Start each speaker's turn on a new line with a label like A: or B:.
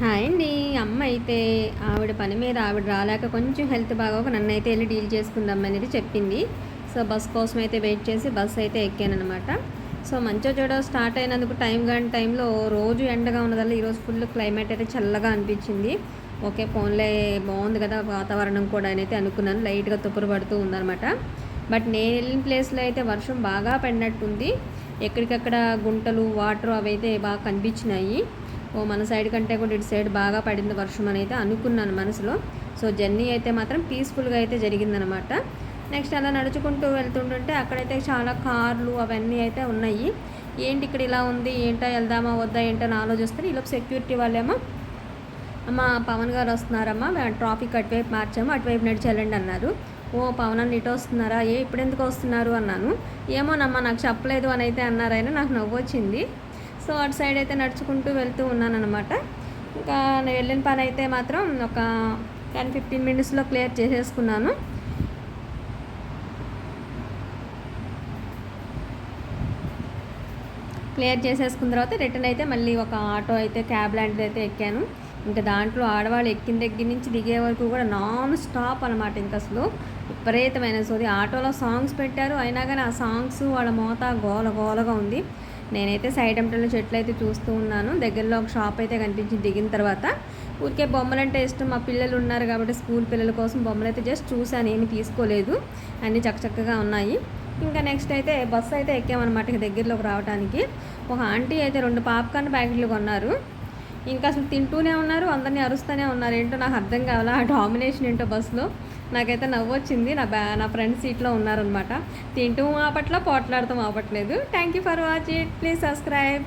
A: Hi అండి. అమ్మ అయితే ఆవిడ పని మీద ఆవిడ రాలేక కొంచెం హెల్త్ బాగోక నన్ను అయితే వెళ్ళి డీల్ చేసుకుందాం అనేది చెప్పింది. సో బస్ కోసం అయితే వెయిట్ చేసి బస్ అయితే ఎక్కానమాట సో మంచిగా చూడ స్టార్ట్ అయినందుకు టైం కాని టైంలో రోజు ఎండగా ఉన్నదల్ల ఈరోజు ఫుల్ క్లైమేట్ అయితే చల్లగా అనిపించింది. ఓకే ఫోన్లే బాగుంది కదా వాతావరణం కూడా అని అయితే అనుకున్నాను. లైట్గా తుప్పురు పడుతూ ఉందన్నమాట. బట్ నేను వెళ్ళిన ప్లేస్లో అయితే వర్షం బాగా పడినట్టుంది. ఎక్కడికక్కడ గుంటలు వాటర్ అవి అయితే బాగా కనిపించినాయి. ఓ మన సైడ్ కంటే కూడా ఇటు సైడ్ బాగా పడింది వర్షం అని అయితే అనుకున్నాను మనసులో. సో జర్నీ అయితే మాత్రం పీస్ఫుల్గా అయితే జరిగిందనమాట. నెక్స్ట్ అలా నడుచుకుంటూ వెళ్తుంటుంటే అక్కడైతే చాలా కార్లు అవన్నీ అయితే ఉన్నాయి. ఏంటి ఇక్కడ ఇలా ఉంది? ఏంటో? వెళ్దామా? వద్దా? ఏంటో? అని ఆలోచిస్తారు. ఈలోపు సెక్యూరిటీ వాళ్ళేమో అమ్మ పవన్ గారు వస్తున్నారమ్మా ట్రాఫిక్ అటువైపు మార్చాము అటువైపు నడిచెళ్ళండి అన్నారు. ఓ పవన్ అన్న ఇటు వస్తున్నారా? ఏ ఇప్పుడు ఎందుకు వస్తున్నారు? అన్నాను. ఏమోనమ్మా నాకు చెప్పలేదు అని అయితే అన్నారైనా నాకు నవ్వు వచ్చింది సో అటు సైడ్ అయితే నడుచుకుంటూ వెళ్తూ ఉన్నాను అనమాట ఇంకా నేను వెళ్ళిన పని అయితే మాత్రం ఒక టెన్ ఫిఫ్టీన్ మినిట్స్లో క్లియర్ చేసేసుకున్నాను. క్లియర్ చేసేసుకున్న తర్వాత రిటర్న్ అయితే మళ్ళీ ఒక ఆటో అయితే క్యాబ్ లాంటిది అయితే ఎక్కాను. ఇంకా దాంట్లో ఆడవాళ్ళు ఎక్కిన దగ్గర నుంచి దిగే వరకు కూడా నాన్ స్టాప్ అనమాట ఇంకా అసలు. విపరీతమైన సోది ఆటోలో సాంగ్స్ పెట్టారు. అయినా కానీ ఆ సాంగ్స్ వాళ్ళ మోత గోల గోలగా ఉంది. నేనైతే సైడ్ ఎంటలో చెట్లు అయితే చూస్తూ ఉన్నాను. దగ్గరలో ఒక షాప్ అయితే కనిపించింది దిగిన తర్వాత. ఊరికే బొమ్మలు అంటే ఇష్టం. మా పిల్లలు ఉన్నారు కాబట్టి స్కూల్ పిల్లల కోసం బొమ్మలు అయితే జస్ట్ చూశాను. ఏమి తీసుకోలేదు. అన్నీ చక్కచక్కగా ఉన్నాయి. ఇంకా నెక్స్ట్ అయితే బస్సు అయితే ఎక్కామన్నమాట ఇక దగ్గరలోకి రావడానికి ఒక ఆంటీ అయితే రెండు పాప్కార్న్ ప్యాకెట్లు కొన్నారు. ఇంకా అసలు తింటూనే ఉన్నారు అందరినీ అరుస్తూనే ఉన్నారు. ఏంటో నాకు అర్థం కావాలా ఆ డామినేషన్ ఏంటో బస్సులో. నాకైతే నవ్వు వచ్చింది. నా బ్యా నా ఫ్రెండ్ సీట్లో ఉన్నారనమాట తింటూ ఆపట్ల పోట్లాడతాం ఆపట్లేదు thank you for watch it please subscribe